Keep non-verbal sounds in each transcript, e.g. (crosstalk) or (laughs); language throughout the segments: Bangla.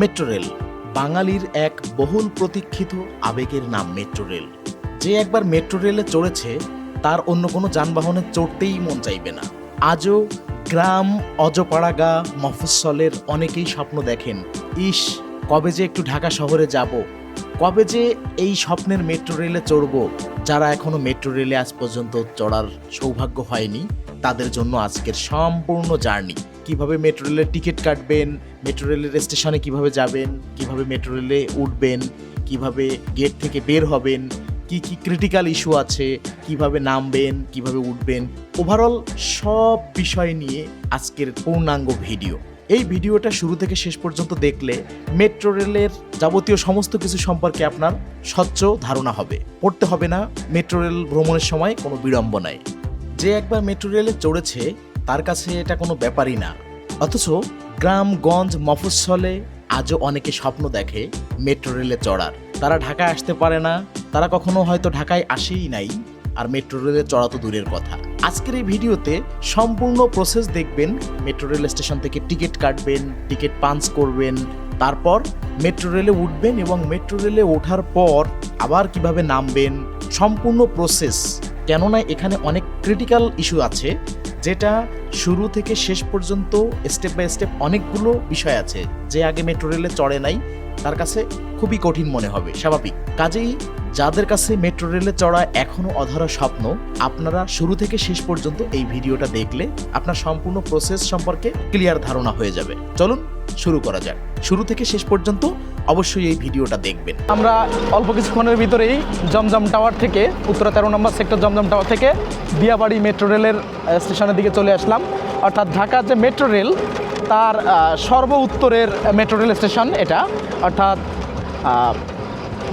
মেট্রো রেল, বাঙালির এক বহুল প্রতীক্ষিত আবেগের নাম মেট্রো রেল। যে একবার মেট্রো রেলে চড়েছে, তার অন্য কোনো যানবাহনে চড়তেই মন চাইবে না। আজও গ্রাম অজপাড়াগা মফস্বলের অনেকেই স্বপ্ন দেখেন, ইস, কবে যে একটু ঢাকা শহরে যাব। কবে যে এই স্বপ্নের মেট্রো রেলে চড়ব, যারা এখনও মেট্রো রেলে আজ পর্যন্ত চড়ার সৌভাগ্য হয়নি। তাদের জন্য আজকের সম্পূর্ণ জার্নি। কীভাবে মেট্রো রেলের টিকিট কাটবেন, মেট্রো রেলের স্টেশনে কীভাবে যাবেন, কীভাবে মেট্রো রেলে উঠবেন, কীভাবে গেট থেকে বের হবেন, কি কি ক্রিটিক্যাল ইস্যু আছে, কীভাবে নামবেন, কীভাবে উঠবেন। ওভারঅল সব বিষয় নিয়ে আজকের পূর্ণাঙ্গ ভিডিও। এই ভিডিওটা শুরু থেকে শেষ পর্যন্ত দেখলে মেট্রো রেলের যাবতীয় সমস্ত কিছু সম্পর্কে আপনার স্বচ্ছ ধারণা হবে। পড়তে হবে না, মেট্রো রেল ভ্রমণের সময় কোনো বিড়ম্বনায় যে একবার মেট্রো রেলে চড়েছে, তার কাছে এটা কোনো ব্যাপারই না। অথচ গ্রামগঞ্জ মফস্বলে আজও অনেকে স্বপ্ন দেখে মেট্রো রেলে চড়ার। তারা ঢাকায় আসতে পারে না, তারা কখনো হয়তো ঢাকায় আসেই নাই। আর মেট্রো রেলে চড়া তো দূরের কথা। আজকের এই ভিডিওতে সম্পূর্ণ প্রসেস দেখবেন মেট্রো রেল স্টেশন থেকে টিকিট কাটবেন টিকিট পাঞ্চ করবেন, তারপর মেট্রো রেলে উঠবেন এবং মেট্রো রেলে ওঠার পর আবার কীভাবে নামবেন, সম্পূর্ণ প্রসেস কেননা এখানে অনেক ক্রিটিক্যাল ইস্যু আছে, যেটা শুরু থেকে শেষ পর্যন্ত স্টেপ বাই স্টেপ অনেকগুলো বিষয় আছে, যে আগে মেট্রো রেলে চড়ে নাই, তার কাছে খুবই কঠিন মনে হবে, স্বাভাবিক। কাজেই যাদের কাছে মেট্রো রেলে চড়া এখনও অধরা স্বপ্ন, আপনারা শুরু থেকে শেষ পর্যন্ত এই ভিডিওটা দেখলে আপনার সম্পূর্ণ প্রসেস সম্পর্কে ক্লিয়ার ধারণা হয়ে যাবে। চলুন শুরু করা যাক। শুরু থেকে শেষ পর্যন্ত অবশ্যই এই ভিডিওটা দেখবেন। আমরা অল্প কিছুক্ষণের ভিতরেই জমজম টাওয়ার থেকে, উত্তরা তেরো নম্বর সেক্টর জমজম টাওয়ার থেকে দিয়াবাড়ি মেট্রো রেলের স্টেশনের দিকে চলে আসলাম। অর্থাৎ ঢাকার যে মেট্রো রেল, তার সর্ব উত্তরের মেট্রো রেল স্টেশন এটা। অর্থাৎ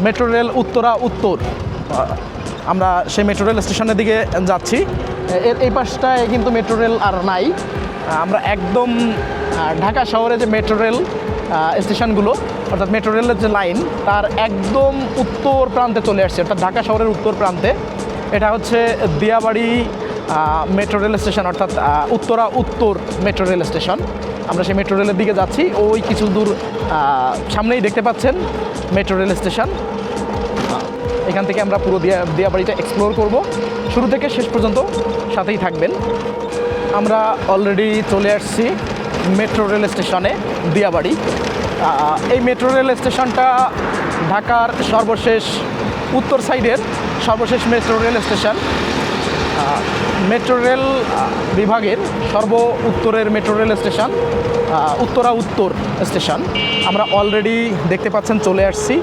মেট্রো রেল উত্তরা উত্তর। আমরা সেই মেট্রো রেল স্টেশনের দিকে যাচ্ছি। এর এই পাশটায় কিন্তু মেট্রো রেল আর নাই। আমরা একদম ঢাকা শহরে যে মেট্রো রেল স্টেশনগুলো, অর্থাৎ মেট্রো রেলের যে লাইন, তার একদম উত্তর প্রান্তে চলে আসছে, অর্থাৎ ঢাকা শহরের উত্তর প্রান্তে। এটা হচ্ছে দিয়াবাড়ি মেট্রো রেল স্টেশন, অর্থাৎ উত্তরা উত্তর মেট্রো রেল স্টেশন। আমরা সেই মেট্রো রেলের দিকে যাচ্ছি। ওই কিছু দূর সামনেই দেখতে পাচ্ছেন মেট্রো রেল স্টেশন এখান থেকে আমরা পুরো দিয়া, দিয়াবাড়িটা এক্সপ্লোর করব। শুরু থেকে শেষ পর্যন্ত সাথেই থাকবেন। আমরা অলরেডি চলে আসছি মেট্রো রেল স্টেশনে দিয়াবাড়ি। এই মেট্রো রেল স্টেশনটা ঢাকার সর্বশেষ, উত্তর সাইডের সর্বশেষ metro rail station metro rail বিভাগের সর্ব উত্তরের মেট্রো রেল স্টেশন উত্তরা উত্তর স্টেশন। আমরা অলরেডি দেখতে পাচ্ছেন, চলে আসছি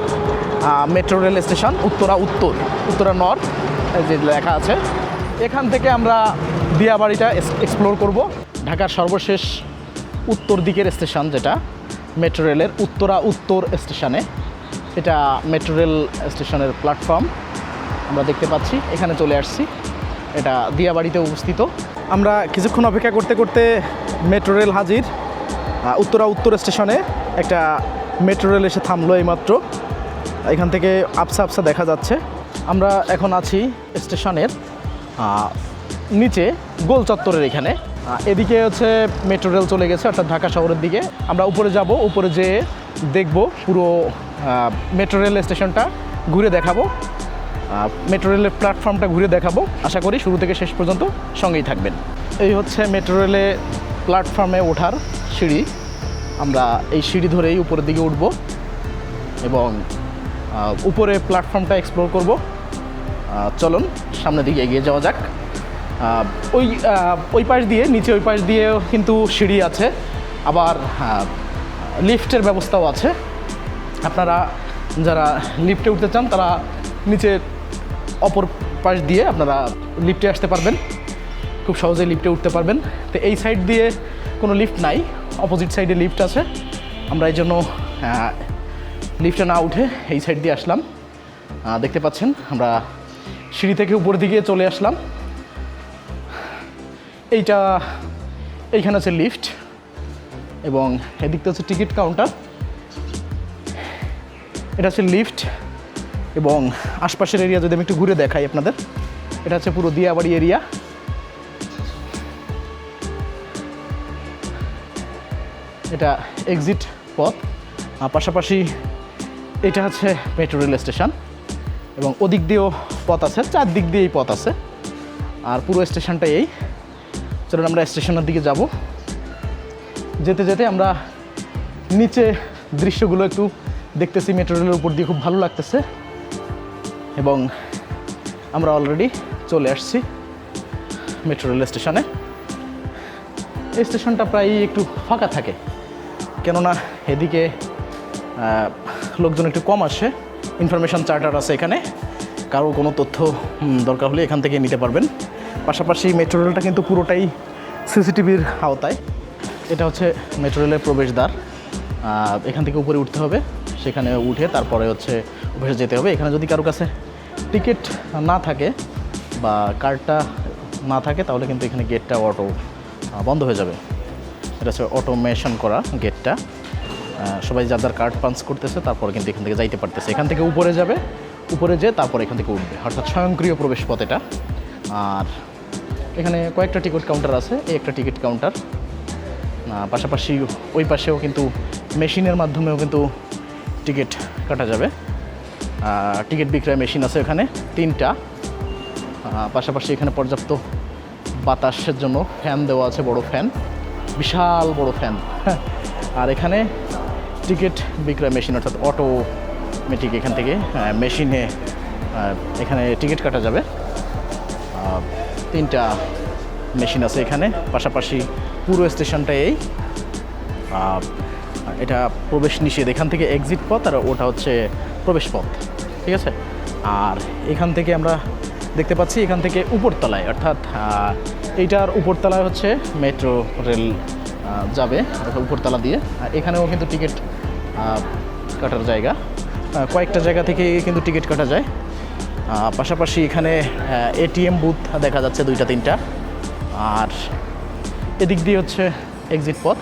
মেট্রো রেল স্টেশন, উত্তরা উত্তর, উত্তরা নর্থ যে লেখা আছে। এখান থেকে আমরা দিয়াবাড়িটা এক্সপ্লোর করব, ঢাকার সর্বশেষ উত্তর দিকের স্টেশন যেটা, মেট্রো রেলের উত্তরা উত্তর স্টেশনে। এটা মেট্রো রেল স্টেশনের প্ল্যাটফর্ম আমরা দেখতে পাচ্ছি, এখানে চলে আসছি। এটা দিয়াবাড়িতে অবস্থিত। আমরা কিছুক্ষণ অপেক্ষা করতে করতে মেট্রো রেল হাজির উত্তরা উত্তর স্টেশনে একটা মেট্রো রেল এসে থামলো এইমাত্র। এখান থেকে আবসা আবসা দেখা যাচ্ছে। আমরা এখন আছি স্টেশনের নিচে গোল চত্বরের এখানে। এদিকে হচ্ছে মেট্রো রেল চলে গেছে, অর্থাৎ ঢাকা শহরের দিকে। আমরা উপরে যাব, উপরে যেয়ে দেখব পুরো মেট্রো রেল স্টেশনটা, ঘুরে দেখাবো। মেট্রো রেলের প্ল্যাটফর্মটা ঘুরে দেখাবো। আশা করি শুরু থেকে শেষ পর্যন্ত সঙ্গেই থাকবেন। এই হচ্ছে মেট্রো রেলে প্ল্যাটফর্মে ওঠার সিঁড়ি। আমরা এই সিঁড়ি ধরেই উপরের দিকে উঠব এবং উপরে প্ল্যাটফর্মটা এক্সপ্লোর করব। চলুন, সামনের দিকে এগিয়ে যাওয়া যাক। ওই ওই পাশ দিয়ে, নিচে ওই পাশ দিয়েও কিন্তু সিঁড়ি আছে। আবার লিফটের ব্যবস্থাও আছে। আপনারা যারা লিফটে উঠতে চান, তারা নিচে অপর পাশ দিয়ে আপনারা লিফটে আসতে পারবেন। খুব সহজে লিফটে উঠতে পারবেন। তো এই সাইড দিয়ে কোনো লিফট নাই অপোজিট সাইডে লিফট আছে। আমরা এই জন্য লিফটে না উঠে এই সাইড দিয়ে আসলাম। দেখতে পাচ্ছেন, আমরা সিঁড়ি থেকে উপর দিকে চলে আসলাম। এইটা, এইখানে আছে লিফট এবং এদিকটা হচ্ছে টিকিট কাউন্টার এটা হচ্ছে লিফট এবং আশপাশের এরিয়া যদি আমি একটু ঘুরে দেখাই আপনাদের, এটা হচ্ছে পুরো দিয়াবাড়ি এরিয়া এটা এক্সিট পথ। পাশাপাশি এটা হচ্ছে মেট্রো রেল স্টেশন এবং ওদিক দিয়েও পথ আছে, চারদিক দিয়েই পথ আছে। আর পুরো স্টেশনটা এই। চলুন আমরা স্টেশনের দিকে যাব। যেতে যেতে আমরা নিচে দৃশ্যগুলো একটু দেখতেছি মেট্রো রেলের উপর দিয়ে খুব ভালো লাগতেছে। এবং আমরা অলরেডি চলে আসছি মেট্রো রেল স্টেশনে এই স্টেশনটা প্রায় একটু ফাঁকা থাকে, কেননা এদিকে লোকজন একটু কম আসে ইনফরমেশন চার্টার আছে এখানে। কারও কোনো তথ্য দরকার হলে এখান থেকে নিতে পারবেন। পাশাপাশি মেট্রো রেলটা কিন্তু পুরোটাই সিসিটিভির আওতায়। এটা হচ্ছে মেট্রো রেলের প্রবেশদ্বার। এখান থেকে উপরে উঠতে হবে। সেখানে উঠে তারপরে হচ্ছে উপরে যেতে হবে। এখানে যদি কারও কাছে টিকিট না থাকে বা কার্ডটা না থাকে, তাহলে কিন্তু এখানে গেটটা অটো বন্ধ হয়ে যাবে। এটা হচ্ছে অটোমেশন করা গেটটা। সবাই যার যার কার্ড পাঞ্চ করতেছে, তারপর কিন্তু এখান থেকে যাইতে পারতেছে। এখান থেকে উপরে যাবে, উপরে যেয়ে তারপর এখান থেকে উঠবে। অর্থাৎ স্বয়ংক্রিয় প্রবেশ পথ এটা। আর এখানে কয়েকটা টিকিট কাউন্টার আছে। এই একটা টিকিট কাউন্টার পাশাপাশি ওই পাশেও কিন্তু মেশিনের মাধ্যমেও কিন্তু টিকিট কাটা যাবে। টিকিট বিক্রয় মেশিন আছে এখানে, তিনটা। পাশাপাশি এখানে পর্যাপ্ত বাতাসের জন্য ফ্যান দেওয়া আছে, বড় ফ্যান। বিশাল বড় ফ্যান। (laughs) আর এখানে টিকিট বিক্রয় মেশিন, অর্থাৎ অটোমেটিক এখান থেকে মেশিনে এখানে টিকিট কাটা যাবে। তিনটা মেশিন আছে এখানে। পাশাপাশি পুরো স্টেশনটা এই। এটা প্রবেশ নিষেধ। এখান থেকে এক্সিট পথ আর ওটা হচ্ছে প্রবেশ পথ, ঠিক আছে? আর এখান থেকে আমরা দেখতে পাচ্ছি এখান থেকে উপরতলায়, অর্থাৎ এইটার উপরতলায় হচ্ছে মেট্রো রেল যাবে উপরতলা দিয়ে। আর এখানেও কিন্তু টিকিট কাটার জায়গা। কয়েকটা জায়গা থেকে কিন্তু টিকিট কাটা যায়। পাশাপাশি এখানে এটিএম বুথ দেখা যাচ্ছে দুইটা, তিনটা। আর এদিক দিয়ে হচ্ছে এক্সিট পথ।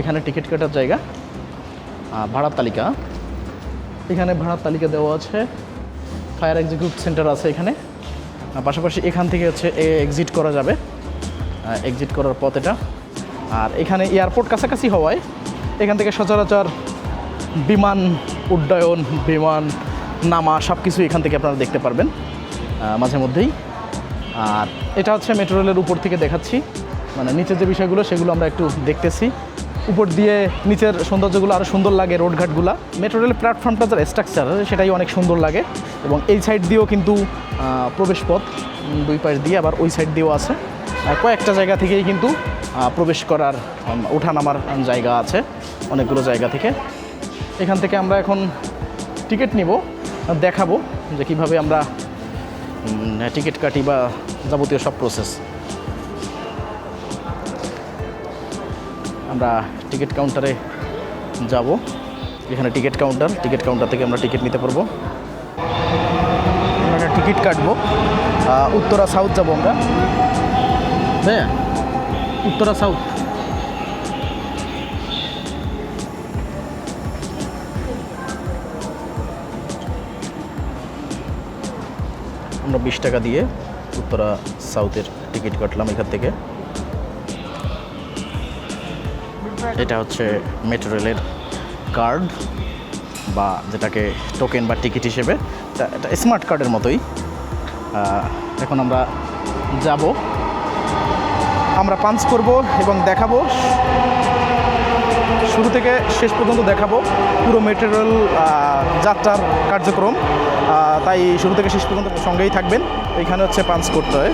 এখানে টিকিট কাটার জায়গা ভাড়ার তালিকা। এখানে ভাড়ার তালিকা দেওয়া আছে। ফায়ার এক্সিকিউট সেন্টার আছে এখানে। পাশাপাশি এখান থেকে হচ্ছে এক্সিট করা যাবে। এক্সিট করার পথ এটা। আর এখানে এয়ারপোর্ট কাছাকাছি হওয়ায় এখান থেকে সচরাচর বিমান উড্ডয়ন, বিমান নামা সব কিছু এখান থেকে আপনারা দেখতে পারবেন মাঝে মধ্যেই। আর এটা হচ্ছে মেট্রো রেলের উপর থেকে দেখাচ্ছি। মানে নিচের যে বিষয়গুলো, সেগুলো আমরা একটু দেখতেছি। উপর দিয়ে নিচের সৌন্দর্যগুলো আরও সুন্দর লাগে রোডঘাটগুলো মেট্রো রেলের প্ল্যাটফর্মটা যার স্ট্রাকচার সেটাই অনেক সুন্দর লাগে। এবং এই সাইড দিয়েও কিন্তু প্রবেশ পথ দুই পাশ দিয়ে আবার ওই সাইড দিয়েও আছে। কয়েকটা জায়গা থেকেই কিন্তু প্রবেশ করার ওঠানামার জায়গা আছে অনেকগুলো জায়গা থেকে। এখান থেকে আমরা এখন টিকিট নিব, দেখাবো যে কীভাবে আমরা টিকিট কাটি বা যাবতীয় সব প্রসেস আমরা টিকিট কাউন্টারে যাব। এখানে টিকিট কাউন্টার টিকিট কাউন্টার থেকে আমরা টিকিট নিতে পারব। আমরা টিকিট কাটবো। উত্তরা সাউথ যাব আমরা। হ্যাঁ উত্তরা সাউথ। আমরা বিশ টাকা দিয়ে উত্তরা সাউথের টিকিট কাটলাম এখান থেকে। এটা হচ্ছে মেট্রো রেলের কার্ড বা যেটাকে টোকেন বা টিকিট হিসেবে। এটা স্মার্ট কার্ডের মতোই। এখন আমরা যাব। আমরা পাঞ্চ করব এবং দেখাবো। শুরু থেকে শেষ পর্যন্ত দেখাবো পুরো মেটেরিয়াল যাত্রার কার্যক্রম। তাই শুরু থেকে শেষ পর্যন্ত সঙ্গেই থাকবেন। এখানে হচ্ছে পাঞ্চ করতে হয়।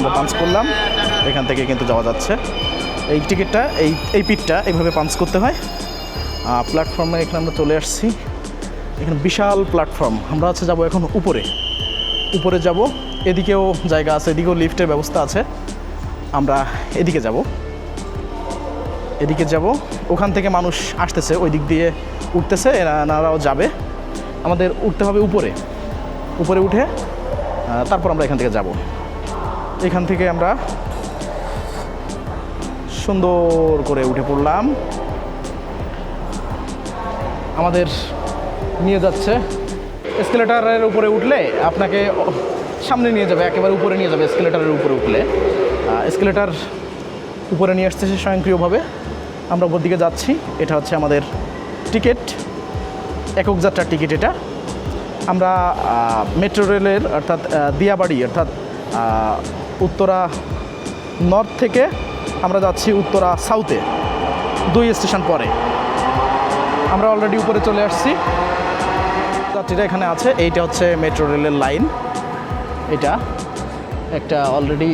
আমরা পাঞ্চ করলাম। এখান থেকে কিন্তু যাওয়া যাচ্ছে। এই টিকিটটা এই এই পিঠটা এইভাবে পাঞ্চ করতে হয়। প্ল্যাটফর্মে এখানে আমরা চলে আসছি। এখানে বিশাল প্ল্যাটফর্ম আমরা হচ্ছে যাব এখন উপরে। উপরে যাব। এদিকেও জায়গা আছে, এদিকেও লিফটের ব্যবস্থা আছে। আমরা এদিকে যাব। এদিকে যাব। ওখান থেকে মানুষ আসতেছে, ওই দিক দিয়ে উঠতেছে। এনারাও যাবে। আমাদের উঠতে হবে উপরে। উপরে উঠে তারপর আমরা এখান থেকে যাব। এখান থেকে আমরা সুন্দর করে উঠে পড়লাম। আমাদের নিয়ে যাচ্ছে। এসকেলেটারের উপরে উঠলে আপনাকে সামনে নিয়ে যাবে, একেবারে উপরে নিয়ে যাবে এসকেলেটারের উপরে উঠলে। এসকেলেটার উপরে নিয়ে আসতেছে স্বয়ংক্রিয়ভাবে। আমরা উপর দিকে যাচ্ছি। এটা হচ্ছে আমাদের টিকিট, একক যাত্রার টিকিট এটা। আমরা মেট্রো রেলের অর্থাৎ দিয়াবাড়ি অর্থাৎ উত্তরা নর্থ থেকে আমরা যাচ্ছি উত্তরা সাউথে, দুই স্টেশন পরে। আমরা অলরেডি উপরে চলে আসছি। যাত্রীরা এখানে আছে, এইটা হচ্ছে মেট্রো রেলের লাইন এটা একটা অলরেডি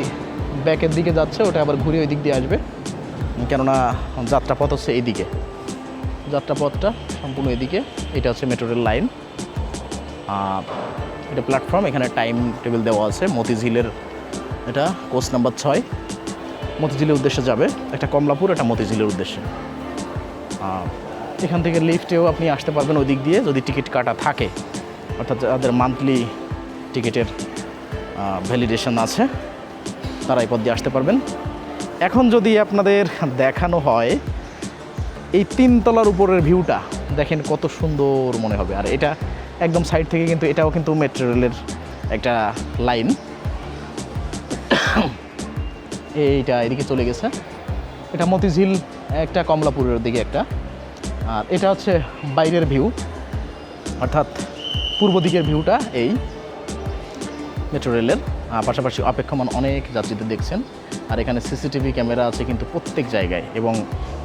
ব্যাকের দিকে যাচ্ছে, ওটা আবার ঘুরে ওই দিক দিয়ে আসবে। কেননা যাত্রাপথ হচ্ছে এইদিকে। যাত্রাপথটা সম্পূর্ণ এদিকে, এটা হচ্ছে মেট্রো রেল লাইন এটা প্ল্যাটফর্ম এখানে টাইম টেবিল দেওয়া আছে, মতিঝিলের এটা কোচ নাম্বার ছয়। মতিঝিলের উদ্দেশ্যে যাবে। একটা কমলাপুর, একটা মতিঝিলের উদ্দেশ্যে। এখান থেকে লিফটেও আপনি আসতে পারবেন ওই দিক দিয়ে, যদি টিকিট কাটা থাকে। অর্থাৎ যাদের মান্থলি টিকিটের ভ্যালিডেশন আছে, তারা এই পথ দিয়ে আসতে পারবেন। এখন যদি আপনাদের দেখানো হয়, এই তিনতলার উপরের ভিউটা দেখেন কত সুন্দর মনে হবে। আর এটা একদম সাইড থেকে কিন্তু এটাও কিন্তু মেট্রো রেলের একটা লাইন এইটা এদিকে চলে গেছে। এটা মতিঝিল, একটা কমলাপুরের দিকে একটা। আর এটা হচ্ছে বাইরের ভিউ। অর্থাৎ পূর্ব দিকের ভিউটা এই মেট্রো রেলের পাশাপাশি অপেক্ষমান অনেক যাত্রীদের দেখছেন। আর এখানে সিসিটিভি ক্যামেরা আছে কিন্তু প্রত্যেক জায়গায়। এবং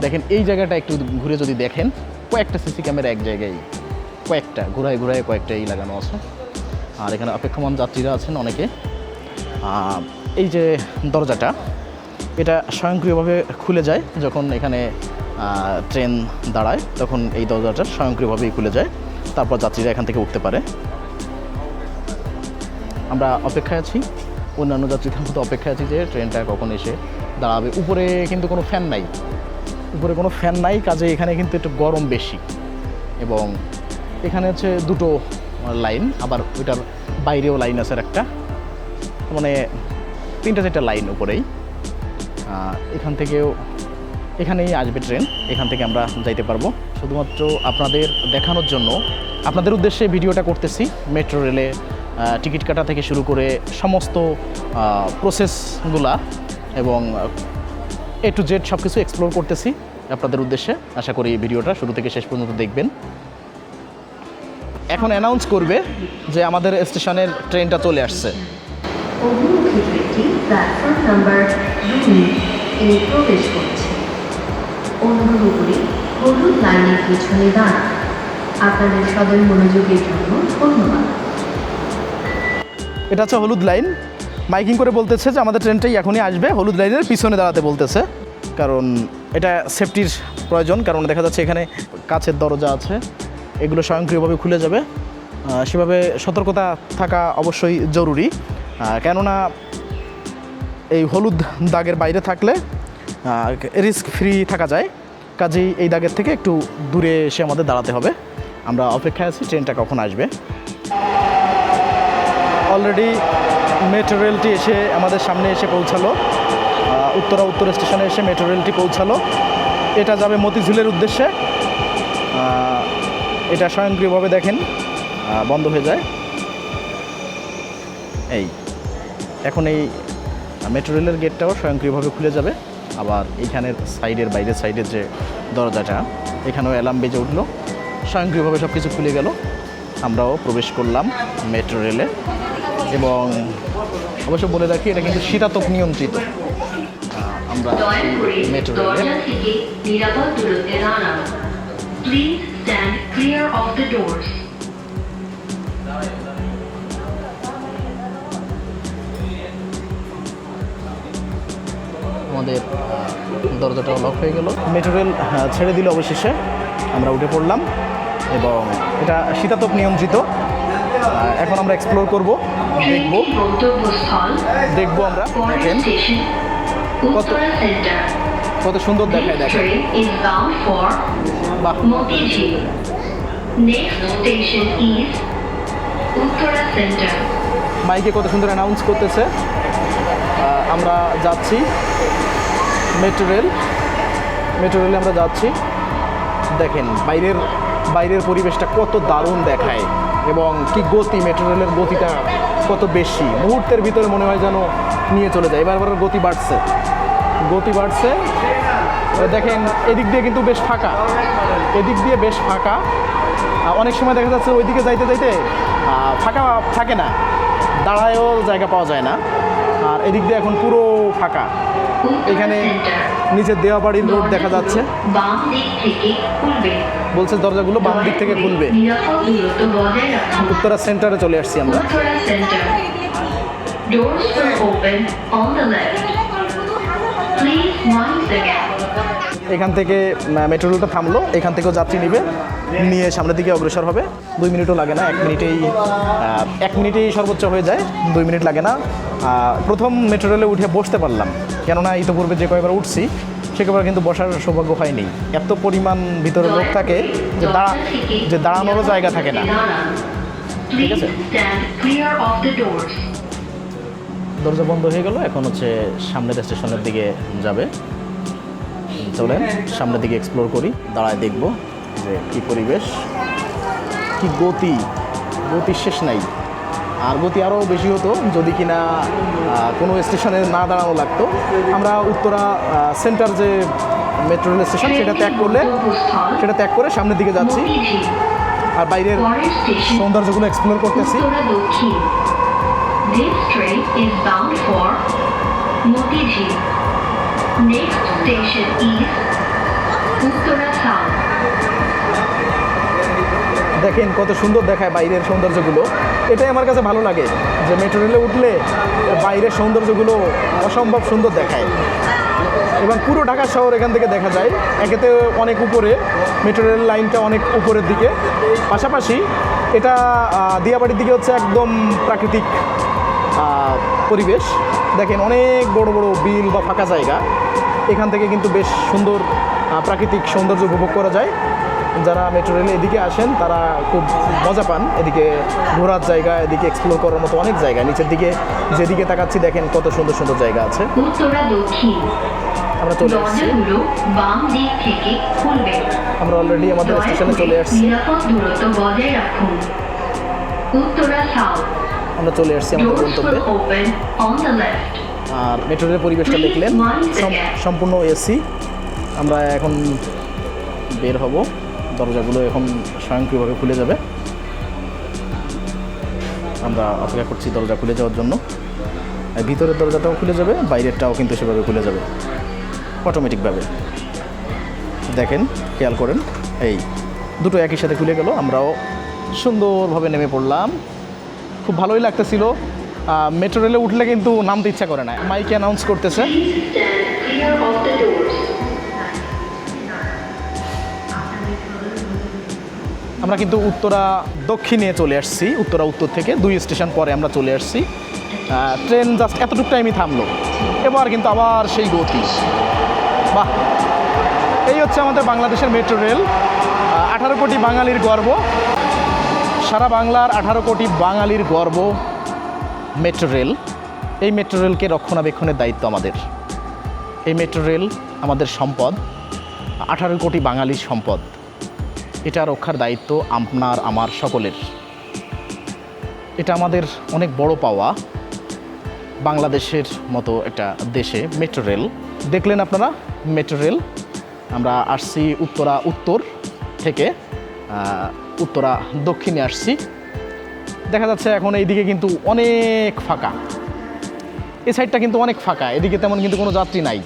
দেখেন এই জায়গাটা একটু ঘুরে যদি দেখেন, কয়েকটা সিসি ক্যামেরা এক জায়গায়। কয়েকটা, ঘুরায় ঘুরায় কয়েকটাই লাগানো আছে। আর এখানে অপেক্ষমান যাত্রীরা আছেন অনেকে। এই যে দরজাটা এটা স্বয়ংক্রিয়ভাবে খুলে যায় যখন এখানে ট্রেন দাঁড়ায়, তখন এই দরজাটা স্বয়ংক্রিয়ভাবেই খুলে যায়। তারপর যাত্রীরা এখান থেকে উঠতে পারে। আমরা অপেক্ষায় আছি। অন্যান্য যাত্রীদের মতো অপেক্ষায় আছি যে ট্রেনটা কখন এসে দাঁড়াবে। উপরে কিন্তু কোনো ফ্যান নাই। উপরে কোনো ফ্যান নাই, কাজে এখানে কিন্তু একটু গরম বেশি। এবং এখানে হচ্ছে দুটো লাইন, আবার ওইটার বাইরেও লাইন আছে একটা মানে তিনটা চারটা লাইন উপরেই। এখান থেকেও এখানেই আসবে ট্রেন, এখান থেকে আমরা যাইতে পারব। শুধুমাত্র আপনাদের দেখানোর জন্য আপনাদের উদ্দেশ্যে ভিডিওটা করতেছি, মেট্রো রেলে টিকিট কাটা থেকে শুরু করে সমস্ত প্রসেসগুলা এবং এ টু জেড সব কিছু এক্সপ্লোর করতেছি আপনাদের উদ্দেশ্যে। আশা করি ভিডিওটা শুরু থেকে শেষ পর্যন্ত দেখবেন। এখন অ্যানাউন্স করবে যে আমাদের স্টেশনের ট্রেনটা চলে আসছে। ট্রেনটি প্ল্যাটফর্ম নাম্বার দুই এ প্রবেশ করছে। অনুগ্রহ করে হলুদ লাইনের পিছনে দাঁড়ান। আপনাদের সদয় মনোযোগের জন্য ধন্যবাদ। এটা হচ্ছে হলুদ লাইন। মাইকিং করে বলতেছে যে আমাদের ট্রেনটাই এখনই আসবে, হলুদ লাইনের পিছনে দাঁড়াতে বলতেছে। কারণ এটা সেফটির প্রয়োজন, কারণ দেখা যাচ্ছে এখানে কাছের দরজা আছে। এগুলো স্বয়ংক্রিয়ভাবে খুলে যাবে। সেভাবে সতর্কতা থাকা অবশ্যই জরুরি। কেননা এই হলুদ দাগের বাইরে থাকলে রিস্ক ফ্রি থাকা যায়। কাজেই এই দাগের থেকে একটু দূরে এসে আমাদের দাঁড়াতে হবে। আমরা অপেক্ষায় আছি, ট্রেনটা কখন আসবে। অলরেডি মেট্রো রেলটি এসে আমাদের সামনে এসে পৌঁছালো। উত্তরা উত্তর স্টেশনে এসে মেট্রো রেলটি পৌঁছালো। এটা যাবে মতিঝিলের উদ্দেশ্যে। এটা স্বয়ংক্রিয়ভাবে দেখেন বন্ধ হয়ে যায়। এই, এখন এই মেট্রো রেলের গেটটাও স্বয়ংক্রিয়ভাবে খুলে যাবে। আবার এখানের সাইডের বাইরের সাইডের যে দরজাটা এখানেও অ্যালার্ম বেজে উঠল। স্বয়ংক্রিয়ভাবে সব কিছু খুলে গেল। আমরাও প্রবেশ করলাম মেট্রো রেলে এবং অবশ্য বলে রাখি এটা কিন্তু শীতাতপ নিয়ন্ত্রিত। আমরা মেট্রো রেলে আমাদের দরজাটা লক হয়ে গেল। মেট্রো রেল ছেড়ে দিল অবশেষে। আমরা উঠে পড়লাম এবং এটা শীতাতপ নিয়ন্ত্রিত। এখন আমরা এক্সপ্লোর করব দেখব দেখব আমরা দেখেন। সেন্টার কত সুন্দর দেখায় দেখেন। বাহ. মাইকে কত সুন্দর অ্যানাউন্স করতেছে। আমরা যাচ্ছি মেট্রো রেল মেট্রো রেলে আমরা যাচ্ছি। দেখেন, বাইরের বাইরের পরিবেশটা কত দারুণ দেখায় এবং কি গতি মেট্রো রেলের গতিটা কত বেশি। মুহূর্তের ভিতরে মনে হয় যেন নিয়ে চলে যায়। এবার এবার গতি বাড়ছে। গতি বাড়ছে। দেখেন, এদিক দিয়ে কিন্তু বেশ ফাঁকা। এদিক দিয়ে বেশ ফাঁকা। অনেক সময় দেখা যাচ্ছে ওইদিকে যাইতে যাইতে ফাঁকা থাকে না। দাঁড়ায়ও জায়গা পাওয়া যায় না। আর এদিক দিয়ে এখন পুরো ফাঁকা এখানে নিচের দেওয়াবাড়ির রোড দেখা যাচ্ছে বলছে দরজাগুলো বাম দিক থেকে খুলবে উত্তরা সেন্টারে চলে আসছি আমরা Doors will open on the left. Please mind the gap. এখান থেকে মেট্রো রেলটা থামলো, এখান থেকেও যাত্রী নিবে, নিয়ে সামনের দিকে অগ্রসর হবে। দুই মিনিটও লাগে না, এক মিনিটেই এক মিনিটেই সর্বোচ্চ হয়ে যায়, দুই মিনিট লাগে না। প্রথম মেট্রো রেলে উঠে বসতে পারলাম, কেননা ইতিপূর্বে যে কয়েকবার উঠছি সেকেবার কিন্তু বসার সৌভাগ্য হয়নি। এত পরিমাণ ভিতরে লোক থাকে যে দাঁড়া, যে দাঁড়ানোরও জায়গা থাকে না। Please আছে। দরজা বন্ধ হয়ে গেল, এখন হচ্ছে সামনের স্টেশনের দিকে যাবে। চলেন সামনের দিকে এক্সপ্লোর করি, দাঁড়ায় দেখব যে কী পরিবেশ, কি গতি গতি শেষ নাই। আর গতি আরও বেশি হতো যদি কিনা কোনো স্টেশনে না দাঁড়ানো লাগতো। আমরা উত্তরা সেন্টার যে মেট্রো রেল স্টেশন সেটা ত্যাগ করলে, সেটা ত্যাগ করে সামনের দিকে যাচ্ছি। আর বাইরের সৌন্দর্যগুলো এক্সপ্লোর করতেছি। This train is bound for Motijil. Next station is. দেখেন কত সুন্দর দেখায় বাইরের সৌন্দর্যগুলো। এটাই আমার কাছে ভালো লাগে যে মেট্রো রেলে উঠলে বাইরের সৌন্দর্যগুলো অসম্ভব সুন্দর দেখায়। এবং পুরো ঢাকা শহর এখান থেকে দেখা যায়। একেতে অনেক উপরে মেট্রো রেল লাইনটা অনেক উপরের দিকে। পাশাপাশি এটা দিয়াবাড়ির দিকে হচ্ছে একদম প্রাকৃতিক পরিবেশ। দেখেন অনেক বড় বড় বিল বা ফাঁকা জায়গা। এখান থেকে কিন্তু বেশ সুন্দর প্রাকৃতিক সৌন্দর্য উপভোগ করা যায়। যারা মেট্রো রেলে এদিকে আসেন তারা খুব মজা পান। এদিকে ঘোরার জায়গা এদিকে এক্সপ্লোর করার মতো অনেক জায়গা। নিচের দিকে যেদিকে তাকাচ্ছি দেখেন কত সুন্দর সুন্দর জায়গা আছে। আমরা চলে আসছি। আমরা অলরেডি আমাদের স্টেশনে চলে আসছি। উত্তরা সাউথ আমরা চলে আসছি আমাদের গন্তব্যে. আর মেট্রো রেলের পরিবেশটা দেখলেন। সম্পূর্ণ এসি আমরা এখন বের হব। দরজাগুলো এখন স্বয়ংক্রিয়ভাবে খুলে যাবে। আমরা অপেক্ষা করছি দরজা খুলে যাওয়ার জন্য। আর ভিতরের দরজাটাও খুলে যাবে বাইরেরটাও কিন্তু সেভাবে খুলে যাবে। অটোমেটিকভাবে। দেখেন খেয়াল করেন এই দুটো একই সাথে খুলে গেল। আমরাও সুন্দরভাবে নেমে পড়লাম। খুব ভালোই লাগতেছিল। মেট্রো রেলে উঠলে কিন্তু নামতে ইচ্ছা করে না। মাইকে অ্যানাউন্স করতেছে. আমরা কিন্তু উত্তরা দক্ষিণে চলে আসছি, উত্তরা উত্তর থেকে। দুই স্টেশন পরে আমরা চলে আসছি। ট্রেন জাস্ট এতটুকু টাইমই থামলো। এবার কিন্তু আবার সেই গতি। বাহ! এই হচ্ছে আমাদের বাংলাদেশের মেট্রো রেল আঠারো কোটি বাঙালির গর্ব। সারা বাংলার আঠারো কোটি বাঙালির গর্ব, মেট্রো রেল। এই মেট্রো রেলকে রক্ষণাবেক্ষণের দায়িত্ব আমাদের। এই মেট্রো রেল আমাদের সম্পদ, আঠারো কোটি বাঙালির সম্পদ। এটা রক্ষার দায়িত্ব আপনার, আমার সকলের। এটা আমাদের অনেক বড় পাওয়া বাংলাদেশের মতো একটা দেশে মেট্রো রেল। দেখলেন আপনারা, মেট্রো রেল। আমরা আসছি উত্তরা উত্তর থেকে উত্তরা, দক্ষিণে আসছি। দেখা যাচ্ছে এখন এইদিকে কিন্তু অনেক ফাঁকা। এই সাইডটা কিন্তু অনেক ফাঁকা, এদিকে তেমন কিন্তু কোনো যাত্রী নাই।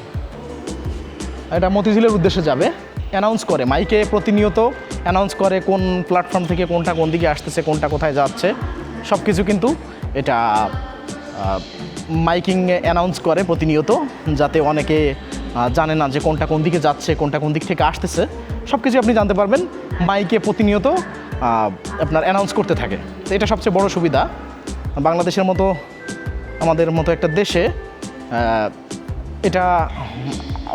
এটা মতিঝিলের উদ্দেশ্যে যাবে। অ্যানাউন্স করে মাইকে প্রতিনিয়ত অ্যানাউন্স করে কোন প্ল্যাটফর্ম থেকে কোনটা কোন দিকে আসতেছে, কোনটা কোথায় যাচ্ছে। সব কিছু কিন্তু এটা মাইকিং অ্যানাউন্স করে প্রতিনিয়ত, যাতে অনেকে জানে না যে কোনটা কোন দিকে যাচ্ছে, কোনটা কোন দিক থেকে আসতেছে। সব কিছু আপনি জানতে পারবেন, মাইকে প্রতিনিয়ত আপনার অ্যানাউন্স করতে থাকে। তো এটা সবচেয়ে বড় সুবিধা। বাংলাদেশের মতো, আমাদের মতো একটা দেশে এটা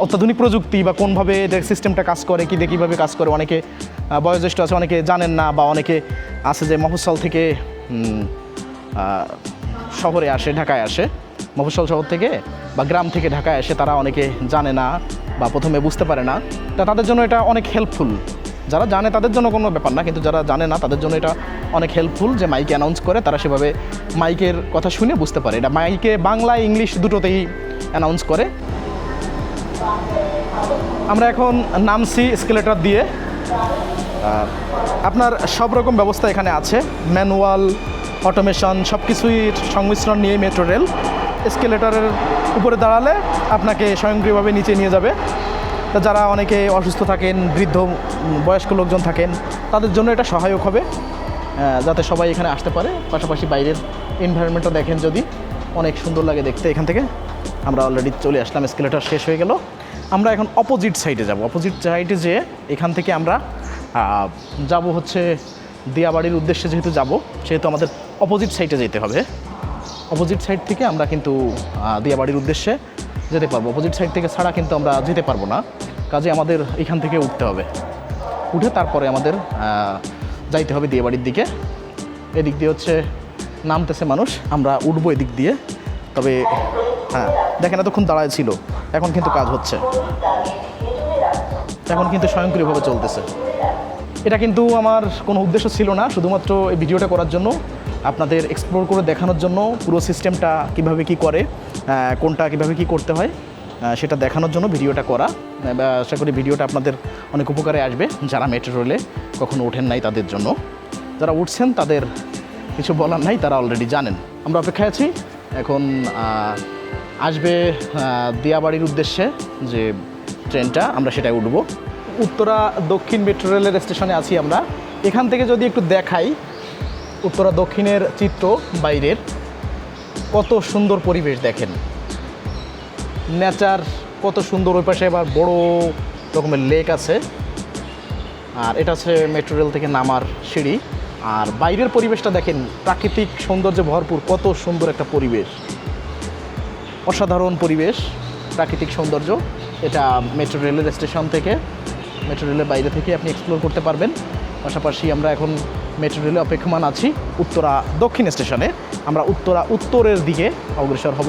অত্যাধুনিক প্রযুক্তি বা কোনভাবে এটার সিস্টেমটা কাজ করে, কী কীভাবে কাজ করে, অনেকে বয়োজ্যেষ্ঠ আছে, অনেকে জানেন না বা অনেকে আছে যে মফস্বল থেকে শহরে আসে, ঢাকায় আসে। মফস্বল শহর থেকে বা গ্রাম থেকে ঢাকায় এসে তারা অনেকে জানে না বা প্রথমে বুঝতে পারে না। তা তাদের জন্য এটা অনেক হেল্পফুল যারা জানে তাদের জন্য কোনো ব্যাপার না, কিন্তু যারা জানে না তাদের জন্য এটা অনেক হেল্পফুল যে মাইকে অ্যানাউন্স করে তারা সেভাবে মাইকের কথা শুনে বুঝতে পারে। এটা মাইকে বাংলা, ইংলিশ দুটোতেই অ্যানাউন্স করে। আমরা এখন নামছি স্কেলেটার দিয়ে। আপনার সব রকম ব্যবস্থা এখানে আছে। ম্যানুয়াল, অটোমেশন সব কিছুই সংমিশ্রণ নিয়ে মেট্রো রেল স্কেলেটারের উপরে দাঁড়ালে আপনাকে স্বয়ংক্রিয়ভাবে নিচে নিয়ে যাবে। যারা অনেকে অসুস্থ থাকেন, বৃদ্ধ বয়স্ক লোকজন থাকেন, তাদের জন্য এটা সহায়ক হবে যাতে সবাই এখানে আসতে পারে। পাশাপাশি বাইরের এনভায়রনমেন্টটা দেখেন যদি, অনেক সুন্দর লাগে দেখতে এখান থেকে। আমরা অলরেডি চলে আসলাম, স্কেলেটার শেষ হয়ে গেল। আমরা এখন অপোজিট সাইডে যাব। অপোজিট সাইডে যে এখান থেকে আমরা যাব হচ্ছে দিয়াবাড়ির উদ্দেশ্যে যেহেতু যাব, সেহেতু আমাদের অপোজিট সাইডে যেতে হবে। অপোজিট সাইড থেকে আমরা কিন্তু দিয়াবাড়ির উদ্দেশ্যে যেতে পারব। অপোজিট সাইড থেকে ছাড়া কিন্তু আমরা যেতে পারব না। কাজে আমাদের এখান থেকে উঠতে হবে। উঠে তারপরে আমাদের যাইতে হবে দিয়াবাড়ির দিকে। এদিক দিয়ে হচ্ছে নামতেছে মানুষ, আমরা উঠবো এদিক দিয়ে। তবে হ্যাঁ দেখেন এতক্ষণ দাঁড়ায় ছিল, এখন কিন্তু কাজ হচ্ছে। এখন কিন্তু স্বয়ংক্রিয়ভাবে চলতেছে। এটা কিন্তু আমার কোনো উদ্দেশ্য ছিল না, শুধুমাত্র এই ভিডিওটা করার জন্য। আপনাদের এক্সপ্লোর করে দেখানোর জন্য পুরো সিস্টেমটা কীভাবে কি করে কোনটা কীভাবে কি করতে হয় সেটা দেখানোর জন্য ভিডিওটা করা। আশা করি ভিডিওটা আপনাদের অনেক উপকারে আসবে, যারা মেট্রো রেলে কখনো ওঠেন নাই তাদের জন্য। যারা উঠছেন তাদের কিছু বলার নাই, তারা অলরেডি জানেন। আমরা অপেক্ষায় আছি, এখন আসবে দিয়াবাড়ির উদ্দেশ্যে যে ট্রেনটা, আমরা সেটাই উঠব। উত্তরা দক্ষিণ মেট্রো রেলের স্টেশনে আছি আমরা। এখান থেকে যদি একটু দেখাই উত্তরা দক্ষিণের চিত্র বাইরের কত সুন্দর পরিবেশ দেখেন। নেচার কত সুন্দর, ওই পাশে আবার বড় রকমের লেক আছে। আর এটা হচ্ছে মেট্রো রেল থেকে নামার সিঁড়ি। আর বাইরের পরিবেশটা দেখেন, প্রাকৃতিক সৌন্দর্যে ভরপুর, কত সুন্দর একটা পরিবেশ। অসাধারণ পরিবেশ, প্রাকৃতিক সৌন্দর্য। এটা মেট্রো রেলের স্টেশন থেকে, মেট্রো রেলের বাইরে থেকে আপনি এক্সপ্লোর করতে পারবেন। পাশাপাশি আমরা এখন মেট্রো রেলে অপেক্ষমান আছি উত্তরা দক্ষিণ স্টেশনে। আমরা উত্তরা উত্তরের দিকে অগ্রসর হব।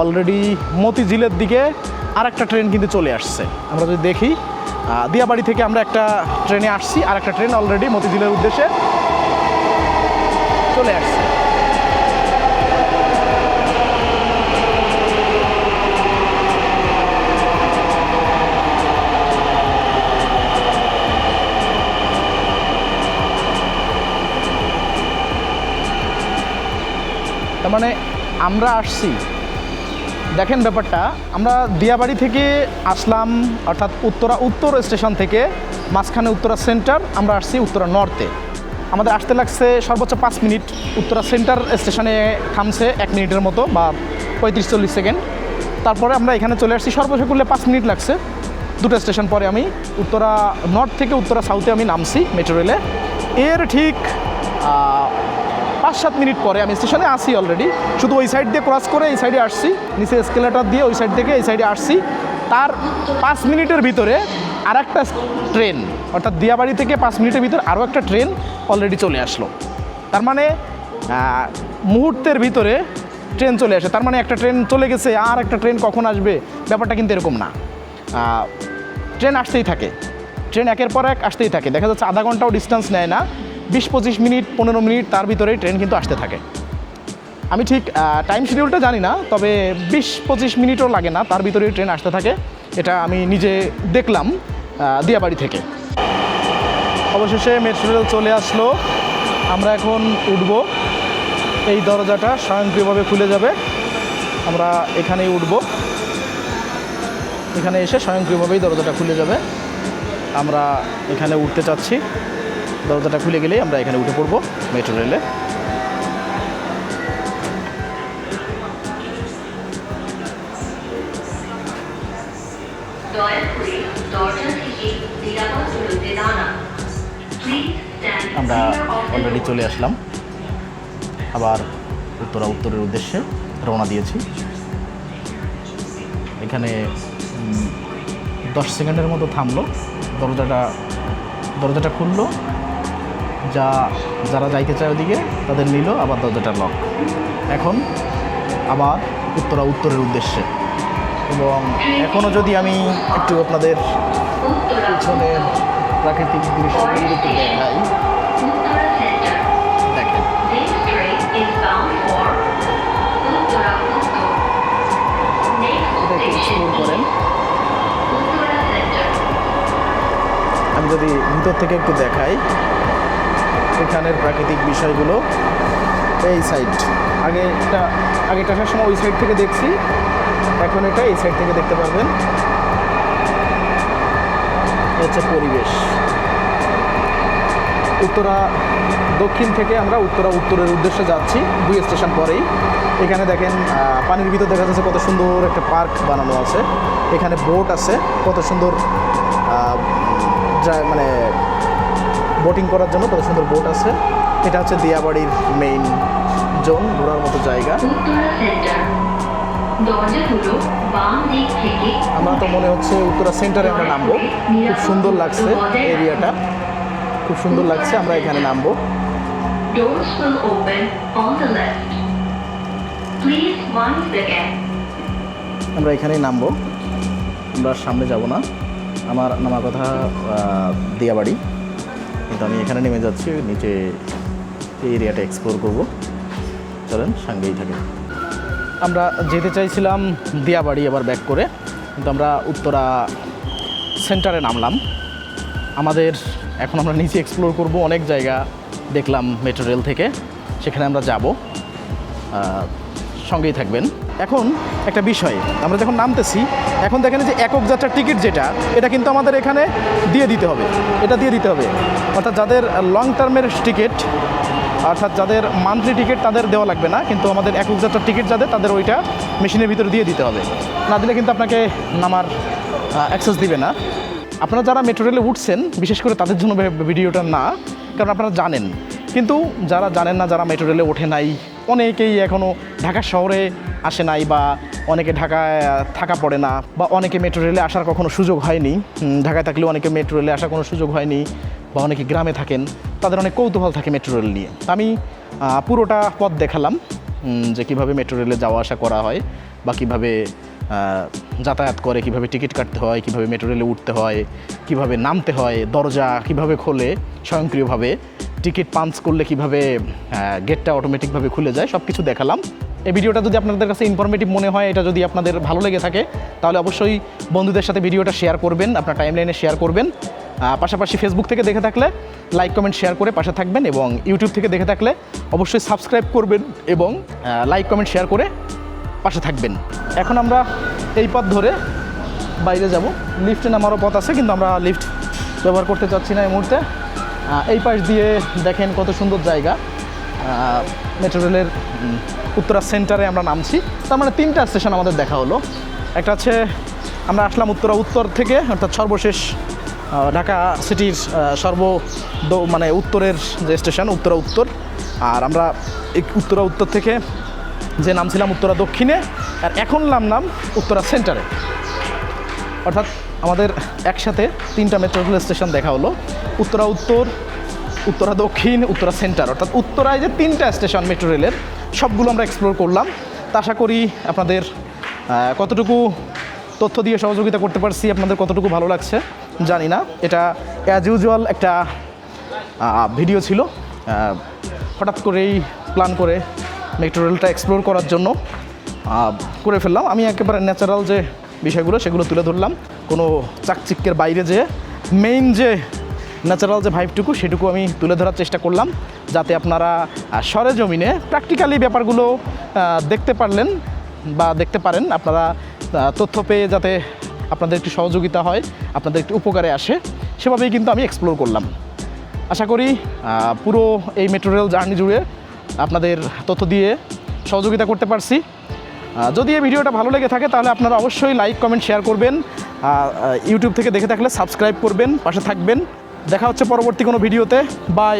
অলরেডি মতিঝিলের দিকে আর একটা ট্রেন কিন্তু চলে আসছে। আমরা যদি দেখি দিয়াবাড়ি থেকে আমরা একটা ট্রেনে আসছি আর একটা ট্রেন অলরেডি মতিঝিলের উদ্দেশ্যে চলে আসছে। তার মানে আমরা আসছি। দেখেন ব্যাপারটা, আমরা দিয়াবাড়ি থেকে আসলাম, অর্থাৎ উত্তরা, উত্তর স্টেশন থেকে, মাঝখানে উত্তরা সেন্টার, আমরা আসছি উত্তরা নর্থে। আমাদের আসতে লাগছে সর্বোচ্চ পাঁচ মিনিট, উত্তরা সেন্টার স্টেশনে থামছে এক মিনিটের মতো বা পঁয়ত্রিশ চল্লিশ সেকেন্ড। তারপরে আমরা এখানে চলে আসছি সর্বোচ্চ করলে পাঁচ মিনিট লাগছে। দুটো স্টেশন পরে আমি উত্তরা নর্থ থেকে উত্তরা সাউথে আমি নামছি মেট্রো রেলে এর ঠিক পাঁচ সাত মিনিট পরে, আমি স্টেশনে আসি অলরেডি শুধু ওই সাইড দিয়ে ক্রস করে এই সাইডে আসছি। নিচে এসকেলেটার দিয়ে ওই সাইড থেকে এই সাইডে আসছি। তার পাঁচ মিনিটের ভিতরে আর একটা ট্রেন অর্থাৎ দিয়াবাড়ি থেকে পাঁচ মিনিটের ভিতরে আরও একটা ট্রেন অলরেডি চলে আসলো। তার মানে মুহূর্তের ভিতরে ট্রেন চলে আসে। তার মানে একটা ট্রেন চলে গেছে, আর একটা ট্রেন কখন আসবে? ব্যাপারটা কিন্তু এরকম না। ট্রেন আসতেই থাকে। ট্রেন একের পর এক আসতেই থাকে। দেখা যাচ্ছে আধা ঘন্টাও ডিস্টেন্স নেয় না। বিশ পঁচিশ মিনিট, পনেরো মিনিট, তার ভিতরেই ট্রেন কিন্তু আসতে থাকে। আমি ঠিক টাইম শিডিউলটা জানি না, তবে বিশ পঁচিশ মিনিটও লাগে না, তার ভিতরেই ট্রেন আসতে থাকে। এটা আমি নিজে দেখলাম দিয়াবাড়ি থেকে। অবশেষে মেট্রো রেল চলে আসলো। আমরা এখন উঠব। এই দরজাটা স্বয়ংক্রিয়ভাবে খুলে যাবে। আমরা এখানেই উঠব। এখানে এসে স্বয়ংক্রিয়ভাবেই দরজাটা খুলে যাবে। আমরা এখানে উঠতে চাচ্ছি। দরজাটা খুলে গেলেই আমরা এখানে উঠে পড়ব মেট্রো রেলে। আমরা অলরেডি চলে আসলাম। আবার উত্তরা উত্তরের উদ্দেশ্যে রওনা দিয়েছি। এখানে দশ সেকেন্ডের মতো থামলো। দরজাটা দরজাটা খুললো। যা, যারা যাইতে চায় ওদিকে, তাদের নিল, আবার দরজাটা লক এখন আবার উত্তরা উত্তরের উদ্দেশ্যে। এবং এখনও যদি আমি একটু আপনাদের পিছনের প্রাকৃতিক দৃশ্যগুলো একটু দেখাই। করেন। আমি যদি ভিতর থেকে একটু দেখাই। এখানের প্রাকৃতিক বিষয়গুলো এই সাইড আগে এটা, আগে আসার সময় ওই সাইড থেকে দেখছি। এখন এটা এই সাইড থেকে দেখতে পারবেন। হচ্ছে পরিবেশ। উত্তরা, দক্ষিণ থেকে আমরা উত্তরা উত্তরের উদ্দেশ্যে যাচ্ছি, দুই স্টেশন পরেই। এখানে দেখেন পানির ভিতর দেখা যাচ্ছে কত সুন্দর একটা পার্ক বানানো আছে। এখানে বোট আছে, কত সুন্দর মানে বোটিং করার জন্য কত সুন্দর বোট আছে। এটা হচ্ছে দিয়াবাড়ির মেইন জোন ঘোরার মতো জায়গা। আমরা তো মনে হচ্ছে উত্তরা সেন্টারে আমরা নামবো। খুব সুন্দর লাগছে এরিয়াটা খুব সুন্দর লাগছে আমরা এখানে নামবো. আমরা এখানেই নামবো। আমরা সামনে যাব না। আমার নামার কথা দিয়াবাড়ি। কিন্তু আমি এখানে নেমে যাচ্ছি, নিচে এই এরিয়াটা এক্সপ্লোর করব। চলেন সঙ্গেই থাকে। আমরা যেতে চাইছিলাম দিয়াবাড়ি এবার ব্যাক করে, কিন্তু আমরা উত্তরা সেন্টারে নামলাম। আমাদের এখন আমরা নিচে এক্সপ্লোর করব, অনেক জায়গা দেখলাম মেট্রো রেল থেকে, সেখানে আমরা যাব। সঙ্গেই থাকবেন। এখন একটা বিষয়, আমরা যখন নামতেছি, এখন দেখেন যে একক যাত্রার টিকিট যেটা, এটা কিন্তু আমাদের এখানে দিয়ে দিতে হবে। এটা দিয়ে দিতে হবে। অর্থাৎ যাদের লং টার্মের টিকিট, অর্থাৎ যাদের মান্থলি টিকিট তাদের দেওয়া লাগবে না, কিন্তু আমাদের একক যাত্রার টিকিট যাদের, তাদের ওইটা মেশিনের ভিতরে দিয়ে দিতে হবে। না দিলে কিন্তু আপনাকে নামার অ্যাক্সেস দিবে না। আপনারা যারা মেট্রো রেলে উঠছেন, বিশেষ করে তাদের জন্য ভিডিওটা না, কারণ আপনারা জানেন। কিন্তু যারা জানেন না, যারা মেট্রো রেলে ওঠে নাই অনেকেই এখনও ঢাকা শহরে আসে নাই বা অনেকে ঢাকায় থাকা পড়ে না বা অনেকে মেট্রো রেলে আসার কখনো সুযোগ হয়নি। ঢাকায় থাকলেও অনেকে মেট্রো রেলে আসার কোনো সুযোগ হয়নি বা অনেকে গ্রামে থাকেন, তাদের অনেক কৌতূহল থাকে মেট্রো রেল নিয়ে। আমি পুরোটা পথ দেখালাম যে কীভাবে মেট্রো রেলে যাওয়া আসা করা হয় বা কীভাবে যাতায়াত করে, কীভাবে টিকিট কাটতে হয়, কীভাবে মেট্রো রেলে উঠতে হয়, কীভাবে নামতে হয়, দরজা কীভাবে খোলে, স্বয়ংক্রিয়ভাবে। টিকিট পাঞ্চ করলে কীভাবে গেটটা অটোমেটিকভাবে খুলে যায় সব কিছু দেখালাম। এই ভিডিওটা যদি আপনাদের কাছে ইনফরমেটিভ মনে হয়, এটা যদি আপনাদের ভালো লেগে থাকে, তাহলে অবশ্যই বন্ধুদের সাথে ভিডিওটা শেয়ার করবেন, আপনার টাইমলাইনে শেয়ার করবেন। পাশাপাশি ফেসবুক থেকে দেখে থাকলে লাইক কমেন্ট শেয়ার করে পাশে থাকবেন এবং ইউটিউব থেকে দেখে থাকলে অবশ্যই সাবস্ক্রাইব করবেন এবং লাইক কমেন্ট শেয়ার করে পাশে থাকবেন। এখন আমরা এই পথ ধরে বাইরে যাব। লিফটে নামারও পথ আছে, কিন্তু আমরা লিফট ব্যবহার করতে চাচ্ছি না এই মুহূর্তে। এই পাশ দিয়ে দেখেন কত সুন্দর জায়গা। মেট্রো রেলের উত্তরা সেন্টারে আমরা নামছি। তার মানে তিনটা স্টেশন আমাদের দেখা হলো। একটা হচ্ছে আমরা আসলাম উত্তরা উত্তর থেকে, অর্থাৎ সর্বশেষ ঢাকা সিটির সর্ব মানে উত্তরের যে স্টেশন উত্তরা উত্তর। আর আমরা উত্তরা উত্তর থেকে যে নামছিলাম উত্তরা দক্ষিণে, আর এখন নামলাম উত্তরা সেন্টারে অর্থাৎ আমাদের একসাথে তিনটা মেট্রো রেল স্টেশন দেখা হলো। উত্তরা উত্তর, উত্তরা দক্ষিণ, উত্তরা সেন্টার। অর্থাৎ উত্তরায় যে তিনটা স্টেশন মেট্রো রেলের সবগুলো আমরা এক্সপ্লোর করলাম। তা আশা করি আপনাদের কতটুকু তথ্য দিয়ে সহযোগিতা করতে পারছি, আপনাদের কতটুকু ভালো লাগছে, জানি না। এটা অ্যাজ ইউজুয়াল একটা ভিডিও ছিল। হঠাৎ করেই প্ল্যান করে মেট্রো রেলটা এক্সপ্লোর করার জন্য করে ফেললাম। আমি একেবারে ন্যাচারাল যে বিষয়গুলো, সেগুলো তুলে ধরলাম। কোনো চাকচিক্যের বাইরে যে মেইন যে ন্যাচারাল যে ভাইবটুকু সেটুকু আমি তুলে ধরার চেষ্টা করলাম, যাতে আপনারা সরেজমিনে প্র্যাকটিক্যালি ব্যাপারগুলো দেখতে পারলেন বা দেখতে পারেন। আপনারা তথ্য পেয়ে যাতে আপনাদের একটু সহযোগিতা হয়, আপনাদের একটু উপকারে আসে, সেভাবেই কিন্তু আমি এক্সপ্লোর করলাম। আশা করি পুরো এই মেট্রো রেল জার্নি জুড়ে আপনাদের তথ্য দিয়ে সহযোগিতা করতে পারছি। যদি এই ভিডিওটা ভালো লেগে থাকে, তাহলে আপনারা অবশ্যই লাইক কমেন্ট শেয়ার করবেন। ইউটিউব থেকে দেখে থাকলে সাবস্ক্রাইব করবেন, পাশে থাকবেন। দেখা হচ্ছে পরবর্তী কোনো ভিডিওতে। বাই